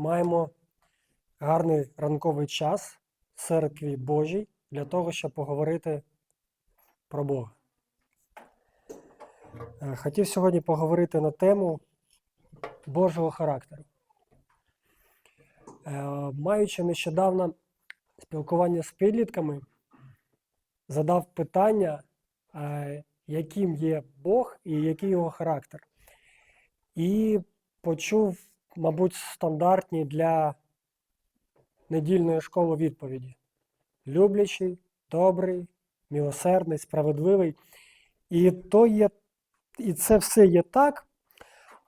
маємо гарний ранковий час в церкві Божій для того, щоб поговорити про Бога. Е, Хотів сьогодні поговорити на тему Божого характеру. Е, Маючи нещодавно спілкування з підлітками, задав питання, е, яким є Бог і який його характер. І почув, мабуть, стандартні для недільної школи відповіді: люблячий, добрий, милосердний, справедливий. І то є, і це все є так,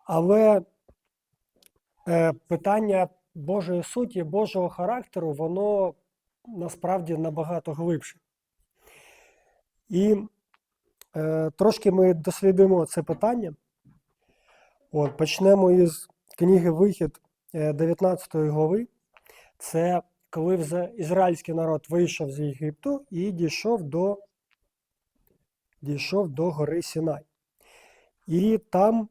але е, питання Божої суті, Божого характеру, воно насправді набагато глибше. І е, трошки ми дослідимо це питання. От, почнемо із книги Вихід е, 19 глави. Це коли ізраїльський народ вийшов з Єгипту і дійшов до, дійшов до гори Сінай. І там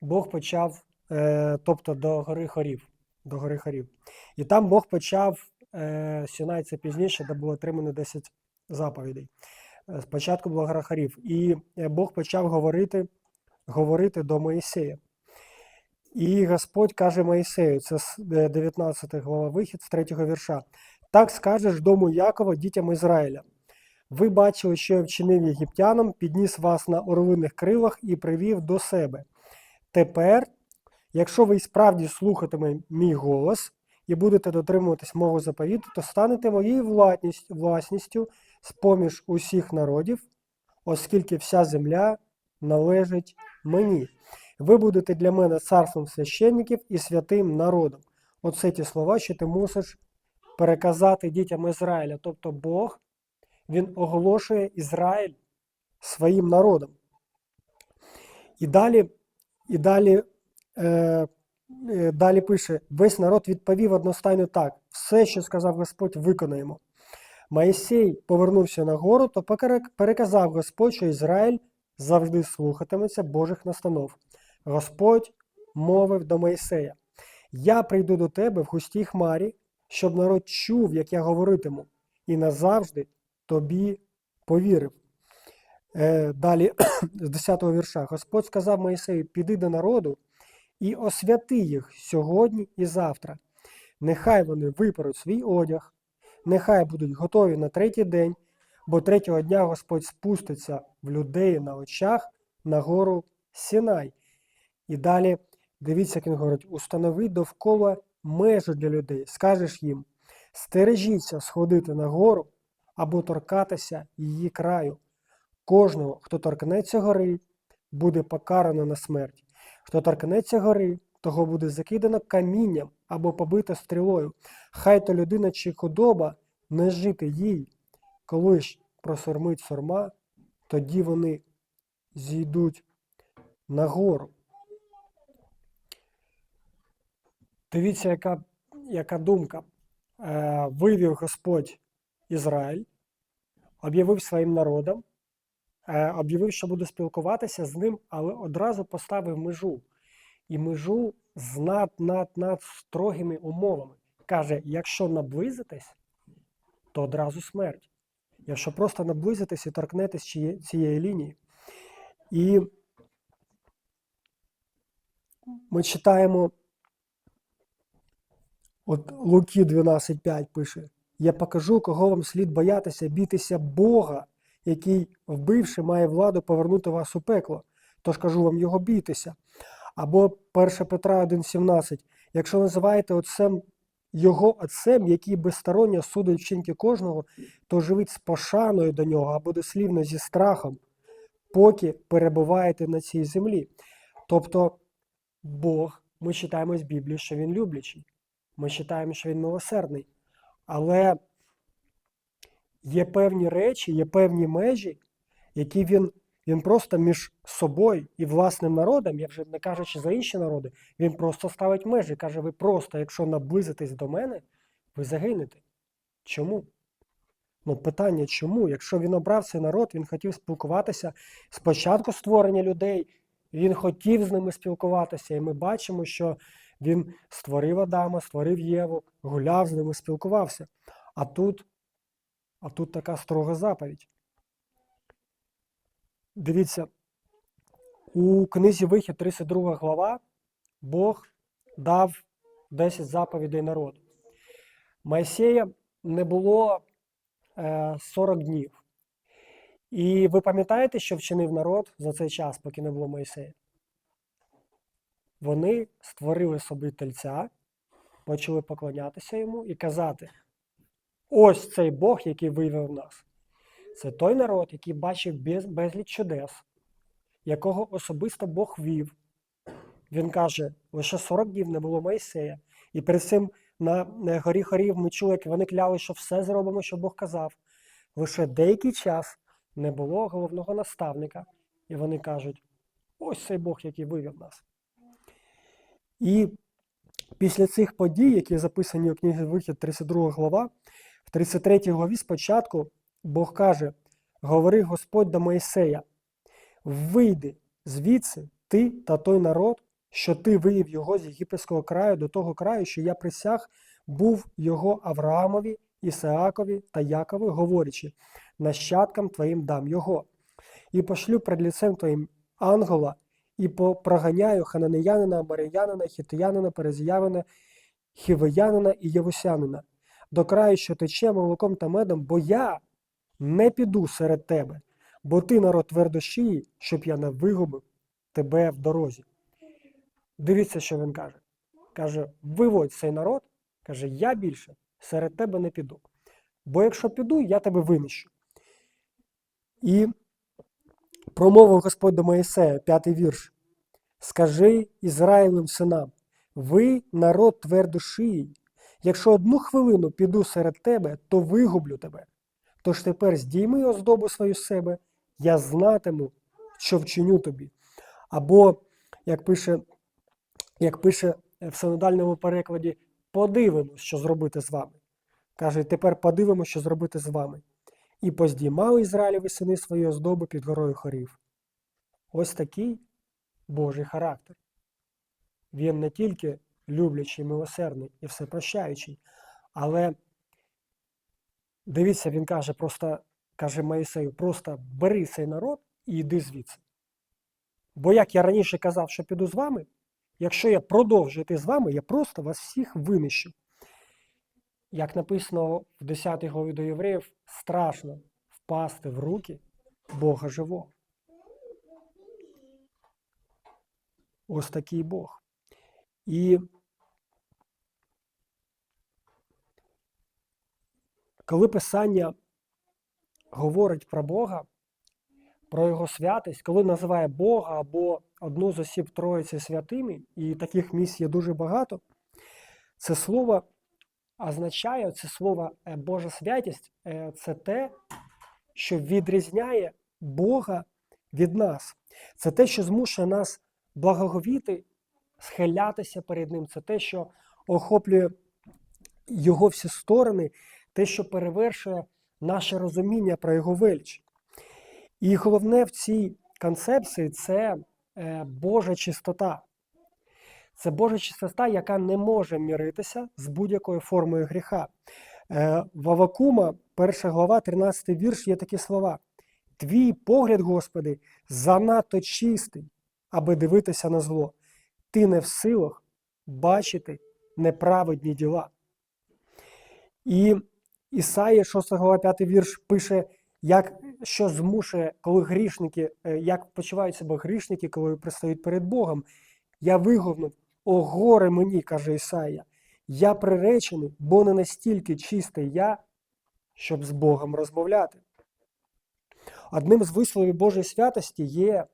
Бог почав, е, тобто до гори Хорів, до гори Хорів. І там Бог почав, е, Сінай це пізніше, де було отримано 10 заповідей. Е, Спочатку була гора Хорів. І е, Бог почав говорити, говорити до Моїсея. І Господь каже Моїсею, це е, 19 глава вихід з 3 вірша. Так скажеш дому Якова, дітям Ізраїля. Ви бачили, що я вчинив єгиптянам, підніс вас на орлиних крилах і привів до себе. Тепер, якщо ви справді слухатиме мій голос і будете дотримуватись мого заповіту, то станете моєю владність- власністю з-поміж усіх народів, оскільки вся земля належить мені. Ви будете для мене царством священників і святим народом. Оце ті слова, що ти мусиш переказати дітям Ізраїля. Тобто Бог, Він оголошує Ізраїль своїм народом. І далі, і далі, е, е, далі пише: весь народ відповів одностайно так: все, що сказав Господь, виконаємо. Моїсей повернувся на гору, то переказав Господь, що Ізраїль завжди слухатиметься Божих настанов. Господь мовив до Моїсея: Я прийду до тебе в густій хмарі, щоб народ чув, як я говоритиму, і назавжди тобі повірив. Е, далі з 10-го вірша. Господь сказав Моїсею: Піди до народу і освяти їх сьогодні і завтра. Нехай вони виперуть свій одяг, нехай будуть готові на третій день, бо третього дня Господь спуститься в людей на очах на гору Сінай. І далі дивіться, як він говорить: установи довкола межу для людей. Скажеш їм: стережіться сходити на гору або торкатися її краю. Кожного, хто торкнеться гори, буде покарано на смерть. Хто торкнеться гори, того буде закидано камінням або побито стрілою. Хай то людина чи худоба не жити їй. Коли ж просормить сорма, тоді вони зійдуть на гору. Дивіться, яка, яка думка. Е, вивів Господь Ізраїль, об'явив своїм народом, е, об'явив, що буде спілкуватися з ним, але одразу поставив межу. І межу з над, над, над строгими умовами. Каже: якщо наблизитесь, то одразу смерть. Якщо просто наблизитесь і торкнетесь цієї лінії. І ми читаємо, от Луки 12.5 пише: Я покажу, кого вам слід боятися, бійтеся Бога, який, вбивши, має владу повернути вас у пекло. Тож кажу вам його бійтеся. Або 1 Петра 1,17. Якщо називаєте отцем його отцем, який безсторонньо судить вчинки кожного, то живіть з пошаною до нього або дослівно зі страхом, поки перебуваєте на цій землі. Тобто Бог, ми читаємо з Біблії, що Він люблячий. Ми читаємо, що Він милосердний. Але є певні речі, є певні межі, які він, він просто між собою і власним народом, я вже не кажучи за інші народи, він просто ставить межі. Каже, ви просто, якщо наблизитесь до мене, ви загинете. Чому? Ну, питання чому? Якщо він обрав цей народ, він хотів спілкуватися спочатку створення людей, він хотів з ними спілкуватися, і ми бачимо, що Він створив Адама, створив Єву, гуляв з ними, спілкувався. А тут, а тут така строга заповідь. Дивіться, у книзі Вихід, 32 глава, Бог дав 10 заповідей народу. Моїсея не було е, 40 днів. І ви пам'ятаєте, що вчинив народ за цей час, поки не було Моїсея? Вони створили собі тельця, почали поклонятися йому і казати: ось цей Бог, який вивів нас. Це той народ, який бачив без, безліч чудес, якого особисто Бог вів. Він каже, лише 40 днів не було Моїсея. І перед цим на горі хорів ми чули, як вони кляли, що все зробимо, що Бог казав. Лише деякий час не було головного наставника. І вони кажуть: ось цей Бог, який вивів нас. І після цих подій, які записані у книгі Вихід, 32 глава, в 33 главі спочатку Бог каже: Говори Господь до Моїсея, вийди звідси, ти та той народ, що ти вивів його з єгипетського краю до того краю, що я присяг, був його Авраамові, Ісаакові та Якові, говорячи, нащадкам твоїм дам його. І пошлю пред лицем твоїм ангела, і проганяю хананеянина, амаріянина, хітиянина, перезіянина, хівеянина і євусянина, до краю, що тече молоком та медом, бо я не піду серед тебе, бо ти народ твердощії, щоб я не вигубив тебе в дорозі. Дивіться, що він каже. Каже: виводь цей народ, каже, я більше серед тебе не піду. Бо якщо піду, я тебе винищу. І промовив Господь до Моїсея, п'ятий вірш. Скажи Ізраїлем синам, ви народ твердошиїй. Якщо одну хвилину піду серед тебе, то вигублю тебе. Тож тепер здійми оздобу свою себе, я знатиму, що вчиню тобі. Або, як пише, як пише в синодальному перекладі, подивимось, що зробити з вами. Каже, тепер подивимось, що зробити з вами. І поздіймали Ізраїлеві сини свої оздоби під горою хорів. Ось такий Божий характер. Він не тільки люблячий, милосердний і всепрощаючий, але дивіться, він каже, просто каже Моїсею, просто бери цей народ і йди звідси. Бо як я раніше казав, що піду з вами, якщо я продовжу йти з вами, я просто вас всіх винищу. Як написано в 10 главі до євреїв, страшно впасти в руки Бога живого. Ось такий Бог. І коли Писання говорить про Бога, про Його святість, коли називає Бога або одну з осіб Троїці святими, і таких місць є дуже багато, це слово означає, це слово е, Божа святість е, це те, що відрізняє Бога від нас. Це те, що змушує нас благоговіти, схилятися перед Ним. Це те, що охоплює Його всі сторони, те, що перевершує наше розуміння про Його велич. І головне в цій концепції це е, Божа чистота. Це Божа чистота, яка не може міритися з будь-якою формою гріха. Е, В Авакума, перша глава, 13 вірш, є такі слова: Твій погляд, Господи, занадто чистий, аби дивитися на зло. Ти не в силах бачити неправедні діла. І Ісаїя, 6 глава, 5 вірш, пише, як, що змушує, коли грішники, е, як почувають себе грішники, коли пристають перед Богом. Я вигукнув, о горе мені, каже Ісаїя, я приречений, бо не настільки чистий я, щоб з Богом розмовляти. Одним з висловів Божої святості є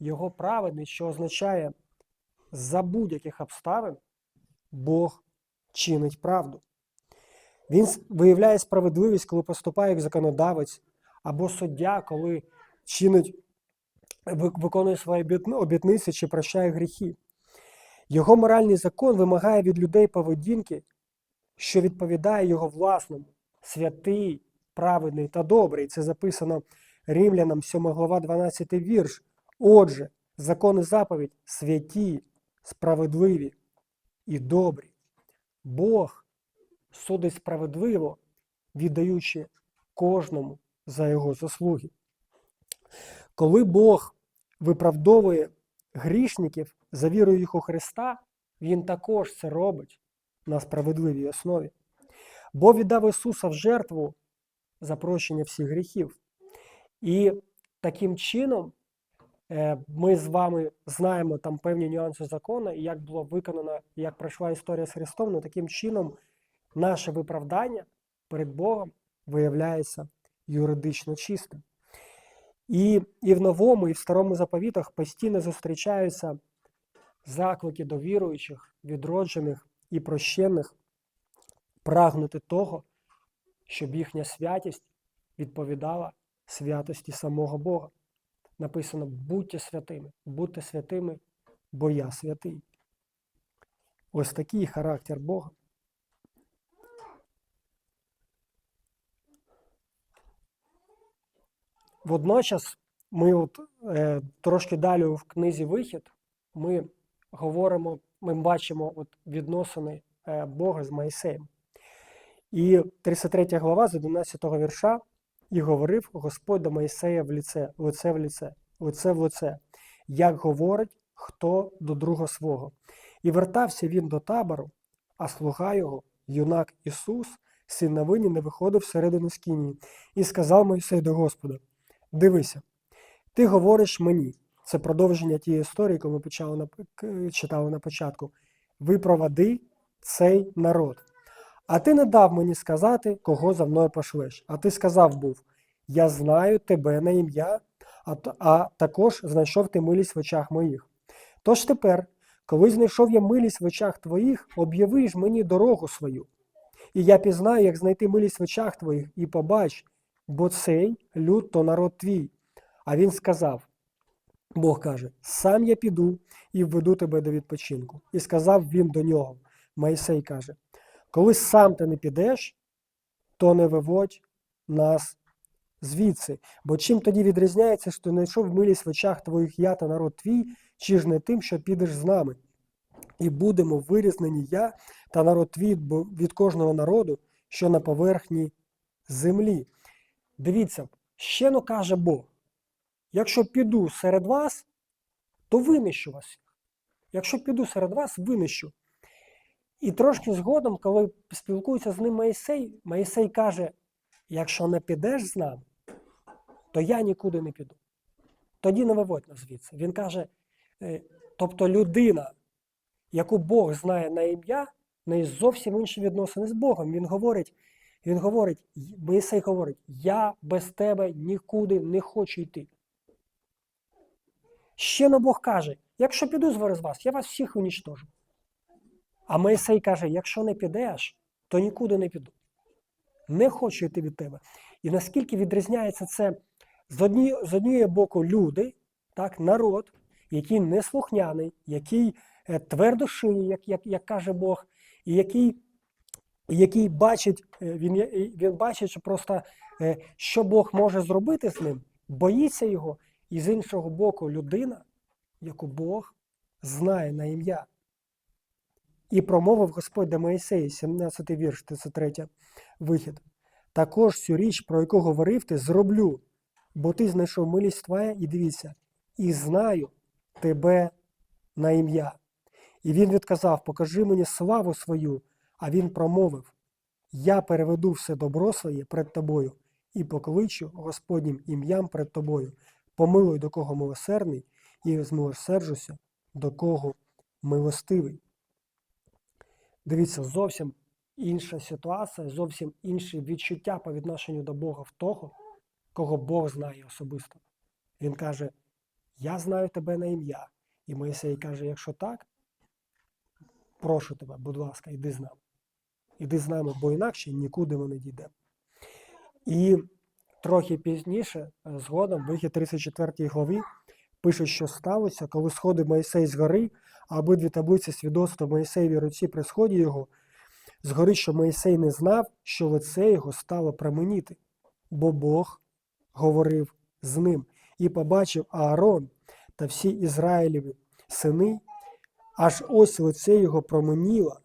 його праведність, що означає, за будь-яких обставин Бог чинить правду. Він виявляє справедливість, коли поступає як законодавець, або суддя, коли чинить, виконує свої обіт- обітниці чи прощає гріхи. Його моральний закон вимагає від людей поведінки, що відповідає його власному, святий, праведний та добрий. Це записано Римлянам 7 глава 12 вірш. Отже, закон і заповідь святі, справедливі і добрі. Бог судить справедливо, віддаючи кожному за його заслуги. Коли Бог виправдовує грішників за вірою їх у Христа, Він також це робить на справедливій основі. Бо віддав Ісуса в жертву за прощення всіх гріхів. І таким чином е, ми з вами знаємо там певні нюанси закону, і як було виконано, як пройшла історія з Христом, але таким чином наше виправдання перед Богом виявляється юридично чистим. І, і в новому, і в старому заповітах постійно зустрічаються заклики до віруючих, відроджених і прощених прагнути того, щоб їхня святість відповідала святості самого Бога. Написано: будьте святими, будьте святими, бо я святий. Ось такий характер Бога. Водночас ми от, е, трошки далі в книзі Вихід ми говоримо, ми бачимо от, відносини е, Бога з Моїсеєм. І 33 глава з 11 вірша і говорив Господь до Моїсея в ліце, лице в ліце, лице в лице, як говорить хто до друга свого. І вертався він до табору, а слуга його, юнак Ісус, син Навині, не виходив всередину скинії, і сказав Мойсей до Господа: Дивися, ти говориш мені. Це продовження тієї історії, яку ми почали на, читали на початку. Випровади цей народ. А ти не дав мені сказати, кого за мною пошлеш. А ти сказав був: Я знаю тебе на ім'я, а, а також знайшов ти милість в очах моїх. Тож тепер, коли знайшов я милість в очах твоїх, об'яви ж мені дорогу свою. І я пізнаю, як знайти милість в очах твоїх, і побач, бо цей люд то народ твій. А він сказав: Бог каже: Сам я піду і введу тебе до відпочинку. І сказав він до нього. Моїсей каже: Коли сам ти не підеш, то не виводь нас звідси. Бо чим тоді відрізняється, що знайшов милість в очах твоїх я та народ твій, чи ж не тим, що підеш з нами? І будемо вирізнені я та народ твій від кожного народу, що на поверхні землі. Дивіться, ще но каже Бог: якщо піду серед вас, то винищу вас. Якщо піду серед вас, винищу. І трошки згодом, коли спілкується з ним Моїсей, Моїсей каже: якщо не підеш з нами, то я нікуди не піду. Тоді не виводь нас звідси. Він каже, е, тобто людина, яку Бог знає на ім'я, неї зовсім інші відносини з Богом. Він говорить, він говорить, Моїсей говорить, я без тебе нікуди не хочу йти. Ще но Бог каже, якщо піду з вас, я вас всіх унічтожу. А Моїсей каже: якщо не підеш, то нікуди не піду. Не хочу йти від тебе. І наскільки відрізняється це з одні, з однієї боку люди, так, народ, який неслухняний, який е, твердошиї, як, як, як каже Бог, і який, який бачить, е, він, він бачить, що просто е, що Бог може зробити з ним, боїться його, і з іншого боку, людина, яку Бог знає на ім'я. І промовив Господь до Моїсея, 17 вірш, 33 вихід. Також цю річ, про яку говорив ти, зроблю, бо ти знайшов милість твоя, і дивіться, і знаю тебе на ім'я. І він відказав: Покажи мені славу свою. А він промовив: Я переведу все добро своє перед тобою і покличу Господнім ім'ям перед тобою. Помилуй до кого милосердний, і змилосерджуся, до кого милостивий. Дивіться, зовсім інша ситуація, зовсім інші відчуття по відношенню до Бога в того, кого Бог знає особисто. Він каже: Я знаю тебе на ім'я. І Моїсей каже: якщо так, прошу тебе, будь ласка, йди з нами. Іди з нами, бо інакше нікуди ми не дійдемо. І трохи пізніше, е, згодом, в вихід 34 главі, пише, що сталося, коли сходив Моїсей з гори, а обидві таблиці свідоцтва Моїсеєвій руці при сході його, згори, що Моїсей не знав, що лице його стало променіти, бо Бог говорив з ним і побачив Аарон та всі Ізраїлеві сини, аж ось лице його променіло,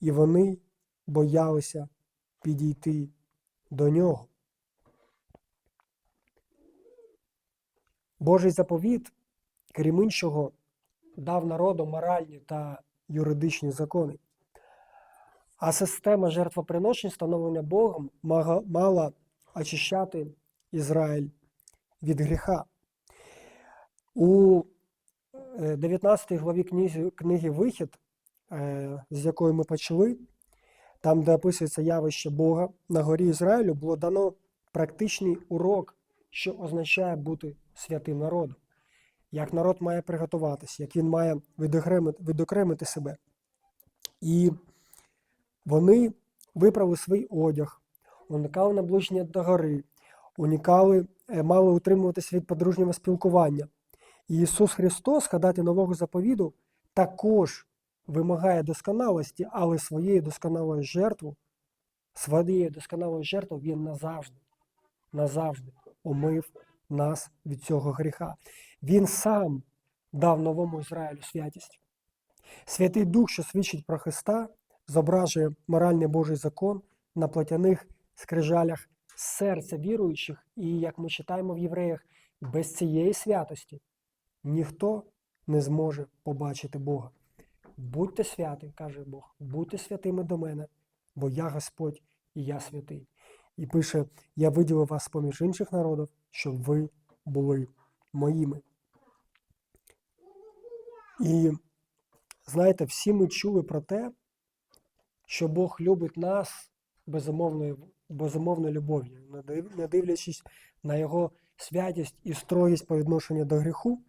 і вони боялися підійти до нього. Божий заповіт, крім іншого, дав народу моральні та юридичні закони. А система жертвоприношень, встановлена Богом, мала очищати Ізраїль від гріха. У е, 19 главі книги, книги Вихід, е, з якої ми почали, там, де описується явище Бога на горі Ізраїлю, було дано практичний урок, що означає бути святим народом. Як народ має приготуватися, як він має відокремити, відокремити себе. І вони виправили свій одяг, уникали наближення до гори, уникали, е, мали утримуватися від подружнього спілкування. І Ісус Христос, ходати нового заповіду, також вимагає досконалості, але своєю досконалою жертвою, своєю досконалою жертвою Він назавжди, назавжди омив нас від цього гріха. Він сам дав новому Ізраїлю святість. Святий Дух, що свідчить про Христа, зображує моральний Божий закон на платяних скрижалях серця віруючих, і, як ми читаємо в євреях, без цієї святості ніхто не зможе побачити Бога. Будьте святі, каже Бог, будьте святими до мене, бо я Господь і я святий. І пише: Я виділив вас поміж інших народів, щоб ви були моїми. І знаєте, всі ми чули про те, що Бог любить нас безумовною, безумовною любов'ю, не дивлячись на його святість і строгість по відношенню до гріху.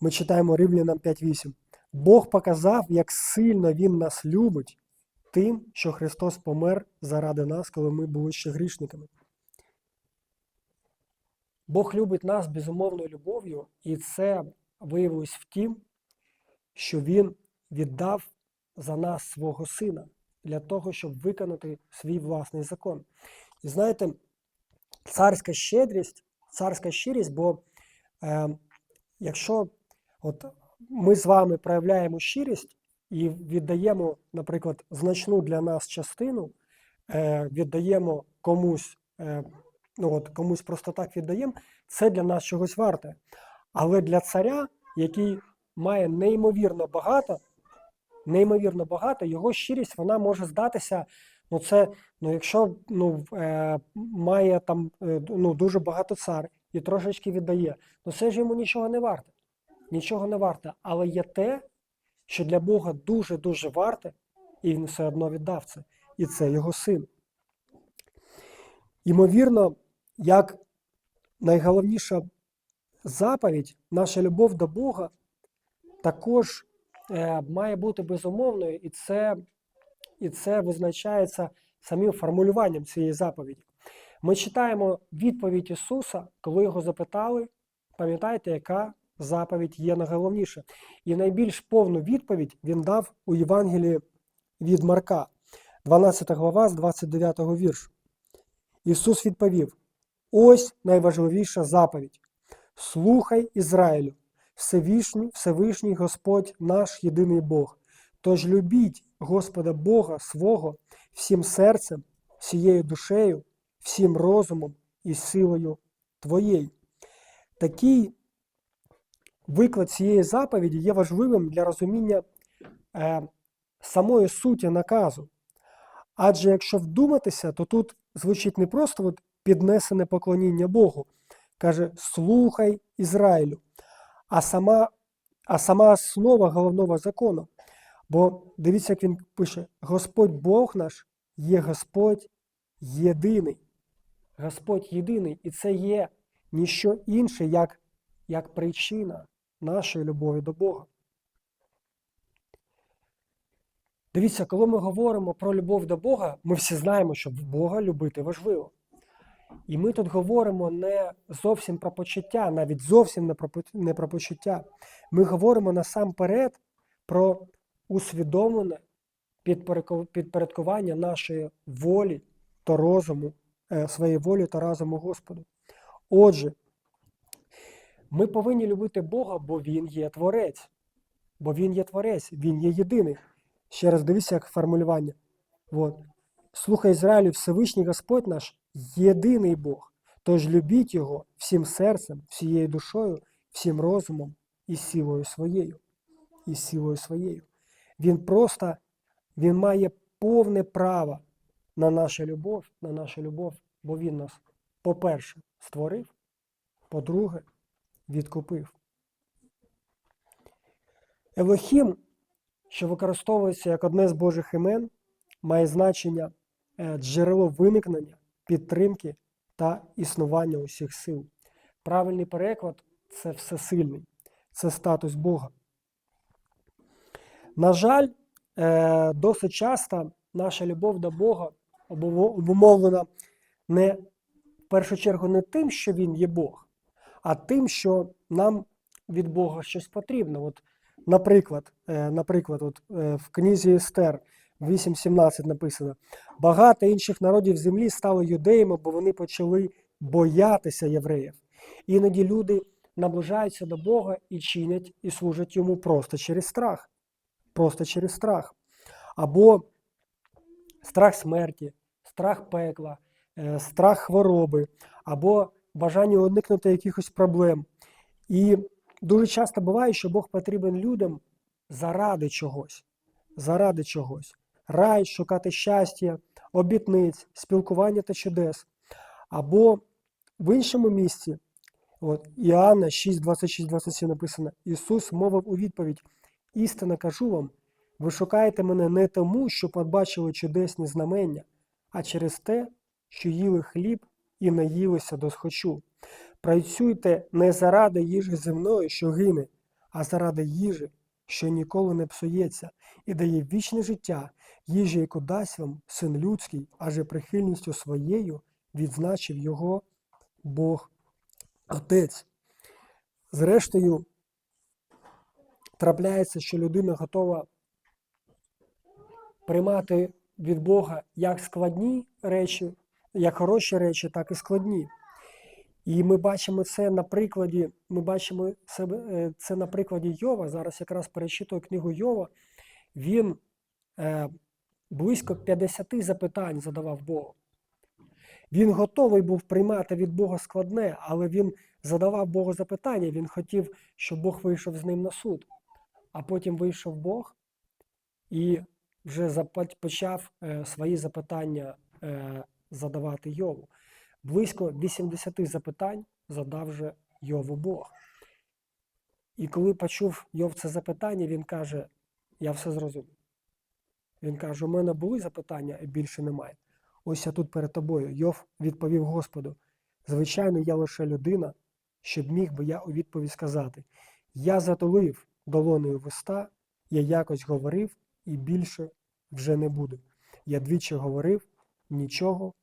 Ми читаємо Римлянам 5.8. Бог показав, як сильно Він нас любить тим, що Христос помер заради нас, коли ми були ще грішниками. Бог любить нас безумовною любов'ю, і це виявилось в тім, що Він віддав за нас свого сина для того, щоб виконати свій власний закон. І знаєте, царська щедрість, царська щирість, бо е, якщо от ми з вами проявляємо щирість і віддаємо, наприклад, значну для нас частину, е, віддаємо комусь, е, ну от комусь просто так віддаємо, це для нас чогось варте. Але для царя, який має неймовірно багато, неймовірно багато, його щирість вона може здатися. Ну, це, ну, якщо ну, е, має там е, ну, дуже багато цар і трошечки віддає, ну це ж йому нічого не варте. Нічого не варте. Але є те, що для Бога дуже-дуже варте, і він все одно віддав це. І це його син. Ймовірно, як найголовніша заповідь, наша любов до Бога також е, має бути безумовною, і це, і це визначається самим формулюванням цієї заповіді. Ми читаємо відповідь Ісуса, коли його запитали, пам'ятаєте, яка заповідь є найголовніша. І найбільш повну відповідь він дав у Євангелії від Марка, 12 глава з 29 віршу. Ісус відповів: ось найважливіша заповідь. Слухай Ізраїлю, Всевишній, Всевишній Господь наш єдиний Бог. Тож любіть Господа Бога свого всім серцем, всією душею, всім розумом і силою твоєю. Такий виклад цієї заповіді є важливим для розуміння е, самої суті наказу. Адже якщо вдуматися, то тут звучить не просто от піднесене поклоніння Богу, каже: слухай Ізраїлю, а сама, а сама основа головного закону. Бо дивіться, як він пише: Господь Бог наш є Господь єдиний. Господь єдиний, і це є ніщо інше, як, як причина нашої любові до Бога. Дивіться, коли ми говоримо про любов до Бога, ми всі знаємо, що Бога любити важливо. І ми тут говоримо не зовсім про почуття, навіть зовсім не про, почуття. Ми говоримо насамперед про усвідомлене підпорядкування нашої волі та розуму, е, своєї волі та розуму Господу. Отже, ми повинні любити Бога, бо Він є Творець. бо Він є творець, Він є єдиний. Ще раз дивіться, як формулювання. От. Слухай Ізраїлю, Всевишній Господь наш єдиний Бог. Тож любіть Його всім серцем, всією душою, всім розумом і силою своєю. І силою своєю. Він просто він має повне право на нашу любов, на нашу любов, бо він нас, по-перше, створив, по-друге, відкупив. Елохім, що використовується як одне з Божих імен, має значення е, джерело виникнення, підтримки та існування усіх сил. Правильний переклад це всесильний, це статус Бога. На жаль, е, досить часто наша любов до Бога обумовлена не в першу чергу не тим, що Він є Бог, а тим, що нам від Бога щось потрібно. От, наприклад, е, наприклад, от, е, в книзі Естер 8.17 написано: багато інших народів землі стали юдеями, бо вони почали боятися євреїв. Іноді люди наближаються до Бога і чинять і служать йому просто через страх. Просто через страх. Або страх смерті, страх пекла, е, страх хвороби, або бажання уникнути якихось проблем. І дуже часто буває, що Бог потрібен людям заради чогось. Заради чогось. Рай, шукати щастя, обітниць, спілкування та чудес. Або в іншому місці, от, Іоанна 6, 26, 27 написано, Ісус мовив у відповідь: істинно кажу вам, ви шукаєте мене не тому, що побачили чудесні знамення, а через те, що їли хліб і наїлися до схочу. Працюйте не заради їжі земної, що гине, а заради їжі, що ніколи не псується, і дає вічне життя, їжі, яку дасть вам син людський, аже прихильністю своєю відзначив його Бог Отець. Зрештою, трапляється, що людина готова приймати від Бога як складні речі, як хороші речі, так і складні. І ми бачимо це на прикладі, ми бачимо себе, е, це на прикладі Йова. Зараз якраз перечитую книгу Йова. Він е, близько 50 запитань задавав Богу. Він готовий був приймати від Бога складне, але він задавав Богу запитання. Він хотів, щоб Бог вийшов з ним на суд. А потім вийшов Бог і вже почав е, свої запитання е, задавати Йову. Близько 80 запитань задав же Йову Бог. І коли почув Йов це запитання, він каже: Я все зрозумів. Він каже: у мене були запитання, і більше немає. Ось я тут перед тобою. Йов відповів Господу: Звичайно, я лише людина, щоб міг би я у відповідь сказати: Я затулив долоною вуста, я якось говорив і більше вже не буду. Я двічі говорив, нічого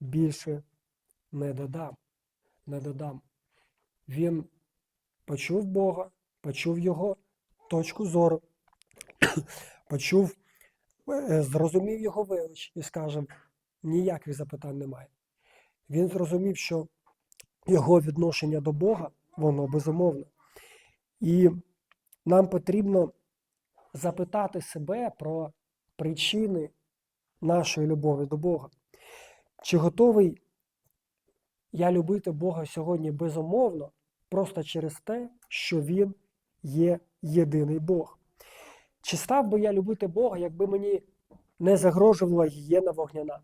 більше не додам. Не додам. Він почув Бога, почув Його точку зору, почув, е, зрозумів його велич і скаже, ніяких запитань немає. Він зрозумів, що його відношення до Бога, воно безумовне. І нам потрібно запитати себе про причини нашої любові до Бога. Чи готовий я любити Бога сьогодні безумовно, просто через те, що Він є єдиний Бог? Чи став би я любити Бога, якби мені не загрожувала гієна вогняна?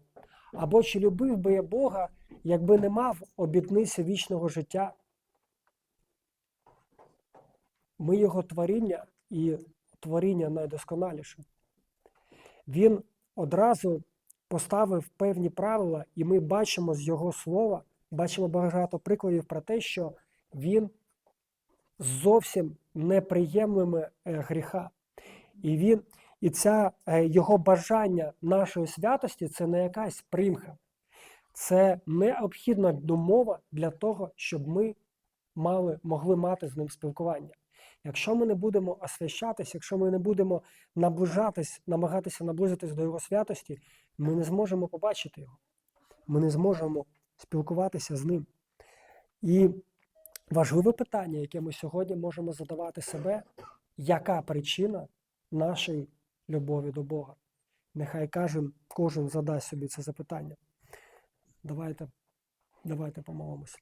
Або чи любив би я Бога, якби не мав обітниці вічного життя? Ми його творіння і творіння найдосконаліше. Він одразу поставив певні правила, і ми бачимо з його слова, бачимо багато прикладів про те, що він зовсім неприємлими е, гріха. І він, і ця е, його бажання нашої святості це не якась примха, це необхідна умова для того, щоб ми мали, могли мати з ним спілкування. Якщо ми не будемо освящатись, якщо ми не будемо наближатись, намагатися наблизитись до його святості, ми не зможемо побачити його. Ми не зможемо спілкуватися з ним. І важливе питання, яке ми сьогодні можемо задавати себе, яка причина нашої любові до Бога. Нехай кожен, кожен задасть собі це запитання. Давайте, давайте помолимося.